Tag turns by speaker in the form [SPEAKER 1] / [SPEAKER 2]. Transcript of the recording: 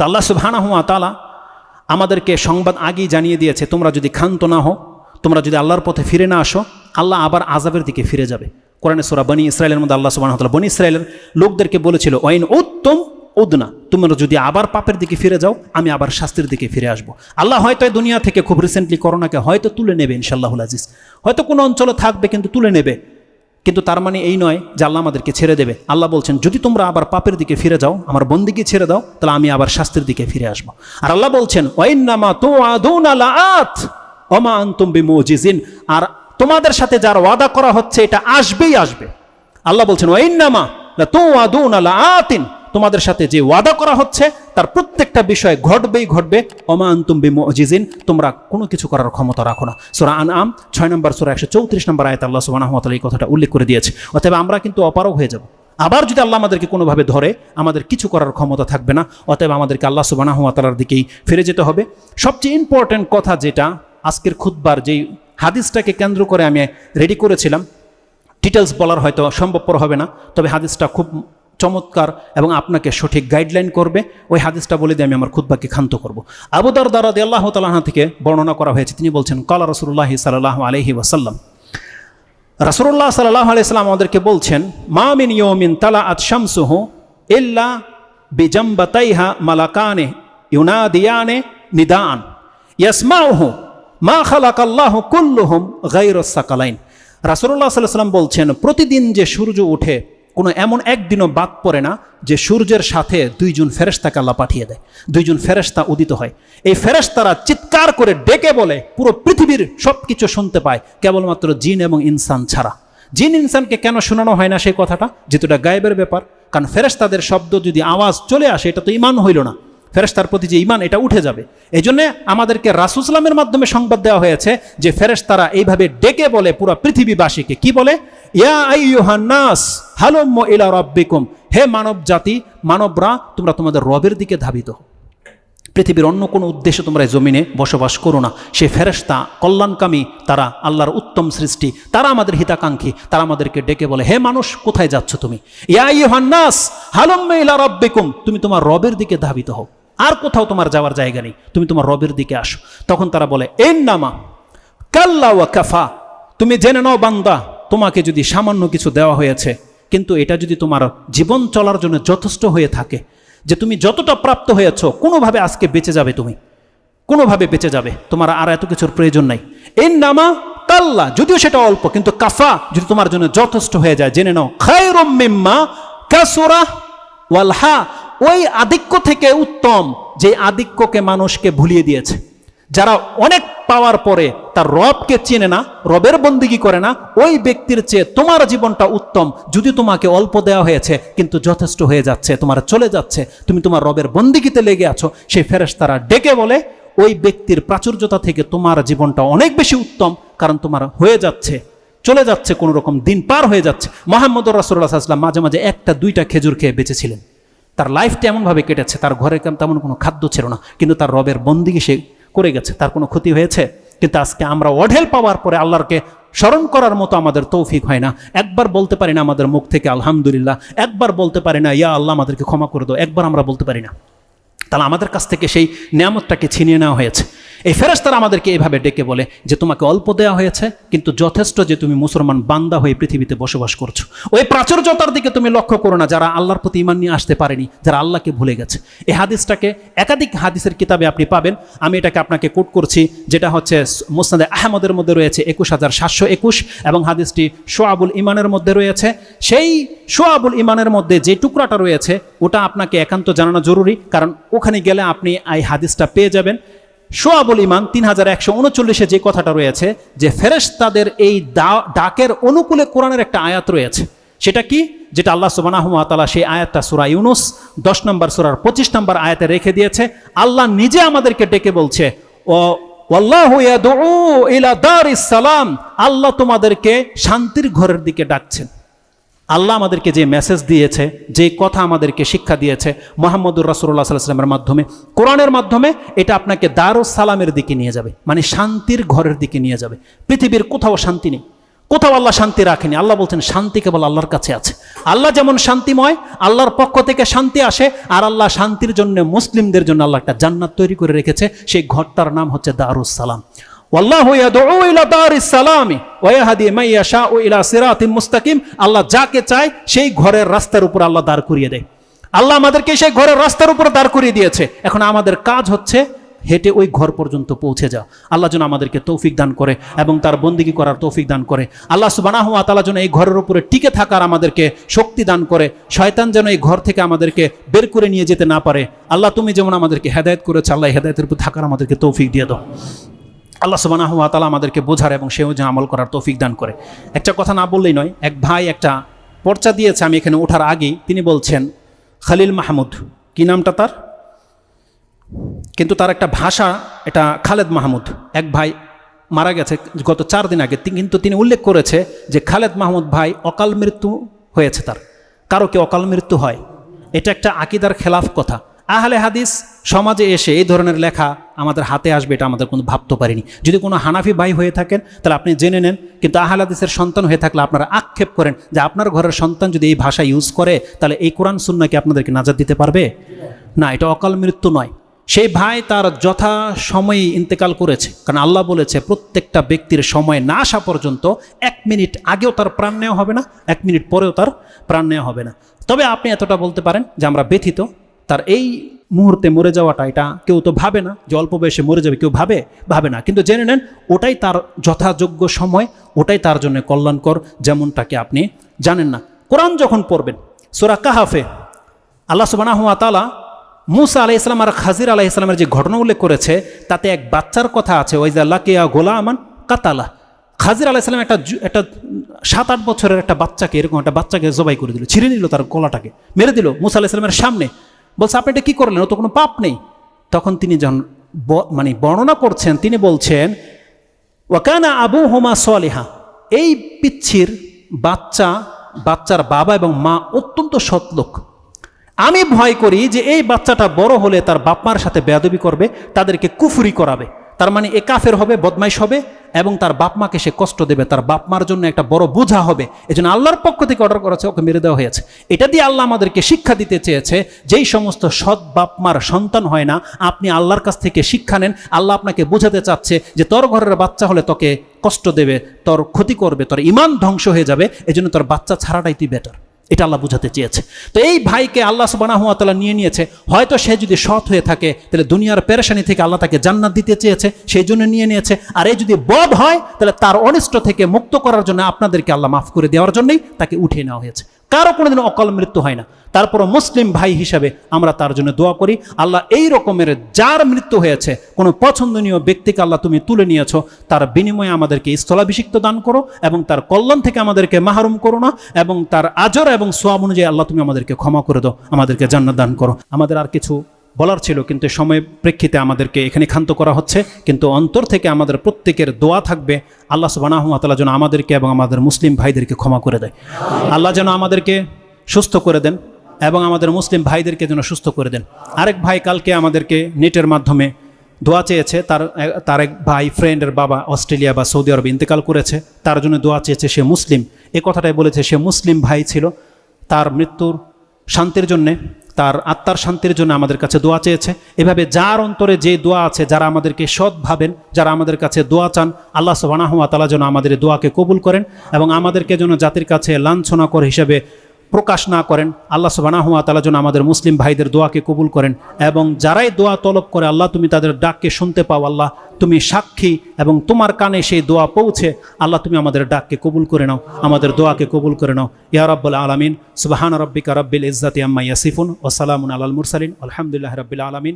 [SPEAKER 1] তো আল্লাহ সুবহানাহু ওয়া তাআলা আমাদেরকে সংবাদ আগেই জানিয়ে দিয়েছে, তোমরা যদি ক্ষান্ত না হও, তোমরা যদি আল্লাহর পথে ফিরে না আসো, আল্লাহ আবার আজাবের দিকে ফিরে যাবে। কোরআনে সোরা বনি ইসরায়েলের মধ্যে আল্লাহ তাআলা বনি ইসরায়েলের লোকদেরকে বলেছিল, ওয়াইন উত্তম উদনা তোমরা যদি আবার পাপের দিকে ফিরে যাও, আমি আবার শাস্তির দিকে ফিরে আসব। আল্লাহ হয়তো দুনিয়া থেকে খুব রিসেন্টলি করোনাকে হয়তো তুলে নেবে ইনশাল্লাহুল আজিজ। হয়তো কোনো অঞ্চলে থাকবে কিন্তু তুলে নেবে। কিন্তু তার মানে এই নয় যে আল্লাহ আমাদেরকে ছেড়ে দেবে। আল্লাহ বলছেন, যদি তোমরা আবার পাপের দিকে ফিরে যাও, আমার বন্দিকে ছেড়ে দাও, তাহলে আমি আবার শাস্তির দিকে ফিরে আসব। আর আল্লাহ বলছেন ওয়াইন্নামা তো আত অমা আর তোমাদের সাথে যার ওয়াদা করা হচ্ছে, এটা আসবেই আসবে। আল্লাহ বলছেন ওয়াইন্নামা তো আদুন আতিন তোমাদের সাথে যে ওয়াদা করা হচ্ছে, তার প্রত্যেকটা বিষয় ঘটবেই ঘটবে। অমা আন্তুম বিমুজিজিন, তোমরা কোনো কিছু করার ক্ষমতা রাখো না। সোরা আন আম ছয় নম্বর সোরা, একশো চৌত্রিশ নম্বর আয়াত আল্লাহ ওয়া এই কথাটা উল্লেখ করে দিয়েছে। অতএব আমরা কিন্তু অপারগ হয়ে যাব। আবার যদি আল্লাহ আমাদেরকে কোনোভাবে ধরে, আমাদের কিছু করার ক্ষমতা থাকবে না। অতএব আমাদেরকে আল্লাহ তাআলার দিকেই ফিরে যেতে হবে। সবচেয়ে ইম্পর্ট্যান্ট কথা যেটা, আজকের খুতবার যেই হাদিসটাকে কেন্দ্র করে আমি রেডি করেছিলাম ডিটেলস বলার হয়তো সম্ভবপর হবে না। তবে হাদিসটা খুব চমৎকার এবং আপনাকে সঠিক গাইডলাইন করবে। ওই হাদিসটা বলে দিয়ে আমি আমার খুদ্বাকে ক্ষান্ত করব। আবুদার দ্বারা দিয়ে আল্লাহ তালাহা থেকে বর্ণনা করা হয়েছে, তিনি বলছেন, কলা রসুল্লাহি সাল্লাহ আলহি ওয়াসাল্লাম। রাসুল্লাহ সাল্লাহ আলাইসাল্লাম আমাদেরকে বলছেন মামিন ইয়মিন তালা আত শামসুহ ইল্লা বিজম্বাতাইহা মালাকানে ইউনাদিয়ানে নিদান ইয়াসমাউহু মা খালাকাল্লাহু কুল্লুহুম গাইরুস সাকালাইন। রাসূলুল্লাহ সাল্লাল্লাহু আলাইহি ওয়াসাল্লাম বলছেন, প্রতিদিন যে সূর্য ওঠে কোনো এমন একদিনও বাদ পড়ে না যে সূর্যের সাথে দুইজন ফেরেস্তাকে আল্লাহ পাঠিয়ে দেয়। দুইজন ফেরেস্তা উদিত হয়। এই ফেরেস্তারা চিৎকার করে ডেকে বলে, পুরো পৃথিবীর সব কিছু শুনতে পায়, কেবলমাত্র জিন এবং ইনসান ছাড়া। জিন, ইনসানকে কেন শোনানো হয় না সেই কথাটা? যেহেতু এটা গায়েবের ব্যাপার। কারণ ফেরেস্তাদের শব্দ যদি আওয়াজ চলে আসে, এটা তো ইমান হইল না। ফেরেশতার প্রতি যে ইমান এটা উঠে যাবে। এই জন্যে আমাদেরকে রাসুসলামের মাধ্যমে সংবাদ দেওয়া হয়েছে যে ফেরেশতারা এইভাবে ডেকে বলে পুরো পৃথিবীবাসীকে। কি বলে? ইয়া আইয়ুহান্নাস হালুম্ম হে মানব জাতি, মানবরা, তোমরা তোমাদের রবের দিকে ধাবিত পৃথিবীর অন্য কোনো উদ্দেশ্যে তোমরা এই জমিনে বসবাস করো না। সে ফেরেশতা, কল্যাণকামী, তারা আল্লাহর উত্তম সৃষ্টি, তারা আমাদের হিতাকাঙ্ক্ষী, তারা আমাদেরকে ডেকে বলে, হে মানুষ, কোথায় যাচ্ছ তুমি? ইয়া ইউহান্নাস হালুম্মা ইলা রব্বিকুম। তুমি তোমার রবের দিকে ধাবিত হও। আর কোথাও তোমার যাওয়ার জায়গা নেই। তুমি তোমার রবের দিকে আসো। তখন তারা বলে এন নামা কাল্লা ওয়া কাফা। তুমি জেনে নাও বান্দা, তোমাকে যদি সামান্য কিছু দেওয়া হয়েছে, কিন্তু এটা যদি তোমার জীবন চলার জন্য যথেষ্ট হয়ে থাকে, যে তুমি যতটা প্রাপ্ত হয়েছ, কোনোভাবে আজকে বেঁচে যাবে তুমি। কোনোভাবে বেঁচে যাবে। তোমার আর এত কিছুর প্রয়োজন নাই। এর নামা কাল্লা, যদিও সেটা অল্প, কিন্তু কাফা যদি তোমার জন্য যথেষ্ট হয়ে যায়, জেনে নাও। খায়রম মিম্মা কাসুরা ওয়ালহা ওই আধিক্য থেকে উত্তম যে আধিক্যকে মানুষকে ভুলিয়ে দিয়েছে। যারা অনেক পাওয়ার পরে তার রবকে চেনে না, রবের বন্দিগি করে না, ওই ব্যক্তির চেয়ে তোমার জীবনটা উত্তম। যদি তোমাকে অল্প দেওয়া হয়েছে, কিন্তু যথেষ্ট হয়ে যাচ্ছে, তোমার চলে যাচ্ছে, তুমি তোমার রবের বন্দিগিতে লেগে আছো, সেই ফেরেস তারা ডেকে বলে, ওই ব্যক্তির প্রাচুর্যতা থেকে তোমার জীবনটা অনেক বেশি উত্তম, কারণ তোমার হয়ে যাচ্ছে, চলে যাচ্ছে কোনো রকম দিন পার হয়ে যাচ্ছে। মোহাম্মদ রাসুল্লাহ আসলাম মাঝে মাঝে একটা, দুইটা খেজুর খেয়ে বেঁচেছিলেন। তার লাইফটা এমনভাবে কেটেছে, তার ঘরে তেমন কোনো খাদ্য ছিল না, কিন্তু তার রবের বন্দি সে করে গেছে, তার কোনো ক্ষতি হয়েছে? কিন্তু আজকে আমরা অঢেল পাওয়ার পরে আল্লাহরকে স্মরণ করার মতো আমাদের তৌফিক হয় না। একবার বলতে পারি না আমাদের মুখ থেকে, আলহামদুলিল্লাহ। একবার বলতে পারি না, ইয়া আল্লাহ, আমাদেরকে ক্ষমা করে দাও। একবার আমরা বলতে পারি না। তাহলে আমাদের কাছ থেকে সেই নিয়ামতটাকে ছিনিয়ে নেওয়া হয়েছে। এই ফেরেস্তারা আমাদেরকে এভাবে ডেকে বলে যে, তোমাকে অল্প দেওয়া হয়েছে, কিন্তু যথেষ্ট যে তুমি মুসলমান বান্দা হয়ে পৃথিবীতে বসবাস করছ। ওই প্রাচুর্যতার দিকে তুমি লক্ষ্য করো না, যারা আল্লাহর প্রতি ইমান নিয়ে আসতে পারেনি, যারা আল্লাহকে ভুলে গেছে। এই হাদিসটাকে, একাধিক হাদিসের কিতাবে আপনি পাবেন। আমি এটাকে আপনাকে কোট করছি, যেটা হচ্ছে মুসনাদে আহমদের মধ্যে রয়েছে একুশ হাজার সাতশো একুশ এবং হাদিসটি সোয়াবুল ইমানের মধ্যে রয়েছে। সেই সোয়াবুল ইমানের মধ্যে যে টুকরাটা রয়েছে, ওটা আপনাকে একান্ত জানানো জরুরি, কারণ ওখানে গেলে আপনি এই হাদিসটা পেয়ে যাবেন। সোয়াবুল ইমান তিন হাজার একশো উনচল্লিশে যে কথাটা রয়েছে যে ফেরেশতাদের এই ডাকের অনুকূলে কোরআনের একটা আয়াত রয়েছে। সেটা কি? যেটা আল্লাহ সুবানাহতালা সেই আয়াতটা সুরা ইউনুস, দশ নম্বর সুরার পঁচিশ নম্বর আয়াতে রেখে দিয়েছে। আল্লাহ নিজে আমাদেরকে ডেকে বলছে, ও সালাম, আল্লাহ তোমাদেরকে শান্তির ঘরের দিকে ডাকছেন। আল্লাহ আমাদেরকে যে মেসেজ দিয়েছে, যে কথা আমাদেরকে শিক্ষা দিয়েছে মোহাম্মদুর রাসুল্লাহ সাল্লামের মাধ্যমে, কোরআনের মাধ্যমে এটা আপনাকে দারুস সালামের দিকে নিয়ে যাবে মানে শান্তির ঘরের দিকে নিয়ে যাবে। পৃথিবীর কোথাও শান্তি নেই, কোথাও আল্লাহ শান্তি রাখেনি। আল্লাহ বলছেন, শান্তি কেবল আল্লাহর কাছে আছে। আল্লাহ যেমন শান্তিময়, আল্লাহর পক্ষ থেকে শান্তি আসে, আর আল্লাহ শান্তির জন্য মুসলিমদের জন্য আল্লাহ একটা জান্নাত তৈরি করে রেখেছে। সেই ঘরটার নাম হচ্ছে দারুস সালাম আল্লাহ যাকে চায়, সেই ঘরের রাস্তার উপর আল্লাহ দাঁড় করিয়ে দেয়। আল্লাহ আমাদেরকে সেই ঘরের রাস্তার উপর দাঁড় করিয়ে দিয়েছে। এখন আমাদের কাজ হচ্ছে হেঁটে ওই ঘর পর্যন্ত পৌঁছে যা আল্লাহ যেন আমাদেরকে তৌফিক দান করে এবং তার বন্দিগি করার তৌফিক দান করে। আল্লাহ সুবানাহ আতালা যেন এই ঘরের উপরে টিকে থাকার আমাদেরকে শক্তি দান করে। শয়তান যেন এই ঘর থেকে আমাদেরকে বের করে নিয়ে যেতে না পারে। আল্লাহ তুমি যেমন আমাদেরকে হেদায়ত করেছে, আল্লাহ হেদায়তের উপর থাকার আমাদেরকে তৌফিক দিয়ে দাও। আল্লাহ সুবানাহ তালা আমাদেরকে বোঝার এবং সেও যেন আমল করার তৌফিক দান করে। একটা কথা না বললেই নয়, এক ভাই একটা পর্চা দিয়েছে আমি এখানে ওঠার আগেই। তিনি বলছেন, খালিল মাহমুদ। কি নামটা তার? কিন্তু তার একটা ভাষা, এটা খালেদ মাহমুদ। এক ভাই মারা গেছে গত চার দিন আগে। কিন্তু তিনি উল্লেখ করেছে যে খালেদ মাহমুদ ভাই অকাল মৃত্যু হয়েছে তার। কারও কি অকাল মৃত্যু হয়? এটা একটা আকিদার খেলাফ কথা। আহলে হাদিস সমাজে এসে এই ধরনের লেখা আমাদের হাতে আসবে, এটা আমাদের কোনো ভাবতে পারিনি। যদি কোনো হানাফি ভাই হয়ে থাকেন, তাহলে আপনি জেনে নেন। কিন্তু আহলে হাদিসের সন্তান হয়ে থাকলে আপনারা আক্ষেপ করেন যে আপনার ঘরের সন্তান যদি এই ভাষা ইউজ করে, তাহলে এই কোরআন সুন্নাকে আপনাদেরকে নাজাদ দিতে পারবে? না, এটা অকাল মৃত্যু নয়। সেই ভাই তার যথা সময়ে ইন্তেকাল করেছে। কারণ আল্লাহ বলেছে, প্রত্যেকটা ব্যক্তির সময় না আসা পর্যন্ত এক মিনিট আগেও তার প্রাণ নেওয়া হবে না, এক মিনিট পরেও তার প্রাণ নেওয়া হবে না। তবে আপনি এতটা বলতে পারেন যে আমরা ব্যথিত। তার এই মুহূর্তে মরে যাওয়াটা, এটা কেউ তো ভাবে না, যে অল্প বয়সে মরে যাবে, কেউ ভাবে ভাবে না। কিন্তু জেনে নেন, ওটাই তার যথাযোগ্য সময়, ওটাই তার জন্য কল্যাণকর, যেমনটাকে আপনি জানেন না। কোরআন যখন পড়বেন, সোরা কাহাফে, আল্লাহ সুবাহ তালা মুসা আলাহ ইসলাম আর খাজির আলাহ ইসলামের যে ঘটনা উল্লেখ করেছে, তাতে এক বাচ্চার কথা আছে ওই যে লাকিয়া গোলা আমান কাতালা। খাজির আলাহ ইসলাম একটা একটা সাত আট বছরের একটা বাচ্চাকে, এরকম একটা বাচ্চাকে জবাই করে দিল, ছিঁড়ে নিল তার গলাটাকে, মেরে দিল মুসা আলাহ ইসলামের সামনে। বলছে, আপনি এটা কী করলেন? ও তো কোনো পাপ নেই। তখন তিনি যখন মানে বর্ণনা করছেন, তিনি বলছেন, ওয়াকানা আবু হোমা সোয়ালিহা এই পিচ্ছির বাচ্চা, বাচ্চার বাবা এবং মা অত্যন্ত সৎলোক আমি ভয় করি যে এই বাচ্চাটা বড় হলে তার বাপমার সাথে বেয়াদবি করবে, তাদেরকে কুফুরি করাবে। তার মানে এ কাফের হবে, বদমাইশ হবে এবং তার বাপ মাকে সে কষ্ট দেবে, তার বাপ মার জন্য একটা বড় বোঝা হবে। এজন্য আল্লাহর পক্ষ থেকে অর্ডার করেছে ওকে মেরে দেওয়া হয়েছে। এটা দিয়ে আল্লাহ আমাদেরকে শিক্ষা দিতে চেয়েছে, যেই সমস্ত সৎ বাপ মার সন্তান হয় না, আপনি আল্লাহর কাছ থেকে শিক্ষা নেন, আল্লাহ আপনাকে বোঝাতে চাচ্ছে যে তোর ঘরের বাচ্চা হলে তোকে কষ্ট দেবে, তোর ক্ষতি করবে, তোর ইমান ধ্বংস হয়ে যাবে, এজন্য তোর বাচ্চা ছাড়াটাই তুই বেটার এটা আল্লাহ বুঝাতে চেয়েছে। তো এই ভাইকে আল্লাহ সুবানাহুয়াতালা নিয়ে নিয়েছে। হয়তো সে যদি সৎ হয়ে থাকে, তাহলে দুনিয়ার পেরেশানি থেকে আল্লাহ তাকে জান্নাত দিতে চেয়েছে, সেই জন্য নিয়ে নিয়েছে। আর এই যদি বধ হয়, তাহলে তার অনিষ্ট থেকে মুক্ত করার জন্য আপনাদেরকে আল্লাহ মাফ করে দেওয়ার জন্যই তাকে উঠিয়ে নেওয়া হয়েছে। কারও কোনোদিন অকাল মৃত্যু হয় না। তারপর মুসলিম ভাই হিসাবে আমরা তার জন্য দোয়া করি, আল্লাহ এই রকমের যার মৃত্যু হয়েছে, কোনো পছন্দনীয় ব্যক্তিকে আল্লাহ তুমি তুলে নিয়েছ, তার বিনিময়ে আমাদেরকে স্থলাভিষিক্ত দান করো এবং তার কল্যাণ থেকে আমাদেরকে মাহরুম করো না এবং তার আজর এবং সোয়াব অনুযায়ী আল্লাহ তুমি আমাদেরকে ক্ষমা করে দাও, আমাদেরকে জান্নাত দান করো। আমাদের আর কিছু বলার ছিল, কিন্তু সময় প্রেক্ষিতে আমাদেরকে এখানে ক্ষান্ত করা হচ্ছে। কিন্তু অন্তর থেকে আমাদের প্রত্যেকের দোয়া থাকবে, আল্লাহ সুবাহ যেন আমাদেরকে এবং আমাদের মুসলিম ভাইদেরকে ক্ষমা করে দেয়। আল্লাহ যেন আমাদেরকে সুস্থ করে দেন এবং আমাদের মুসলিম ভাইদেরকে যেন সুস্থ করে দেন। আরেক ভাই কালকে আমাদেরকে নেটের মাধ্যমে দোয়া চেয়েছে, তার তার এক ভাই ফ্রেন্ডের বাবা অস্ট্রেলিয়া বা সৌদি আরবে ইন্তেকাল করেছে, তার জন্য দোয়া চেয়েছে, সে মুসলিম। এ কথাটাই বলেছে, সে মুসলিম ভাই ছিল, তার মৃত্যুর শান্তির জন্যে তার আত্মার শান্তির জন্য আমাদের কাছে দোয়া চেয়েছে। এভাবে যার অন্তরে যে দোয়া আছে, যারা আমাদেরকে সৎ ভাবেন, যারা আমাদের কাছে দোয়া চান, আল্লাহ সুবানাহুয়া তালা যেন আমাদের দোয়াকে কবুল করেন এবং আমাদেরকে যেন জাতির কাছে লাঞ্ছনাকর হিসেবে প্রকাশ না করেন, আল্লাহ সুবানাহুয়া তালা যেন আমাদের মুসলিম ভাইদের দোয়াকে কবুল করেন এবং যারাই দোয়া তলব করে, আল্লাহ তুমি তাদের ডাককে শুনতে পাও, আল্লাহ তুমি সাক্ষী এবং তোমার কানে সেই দোয়া পৌঁছে, আল্লাহ তুমি আমাদের ডাককে কবুল করে নাও, আমাদের দোয়াকে কবুল করে নাও। ইয়া রব্বুল আলমিন, সুবাহান রব্বিকা রব্বিল ইজাতি আম্মা ইয়াসিফুন ওসালামুন আলাল মুরসালিন, আলহামদুলিল্লাহ রব্বিল আলমিন।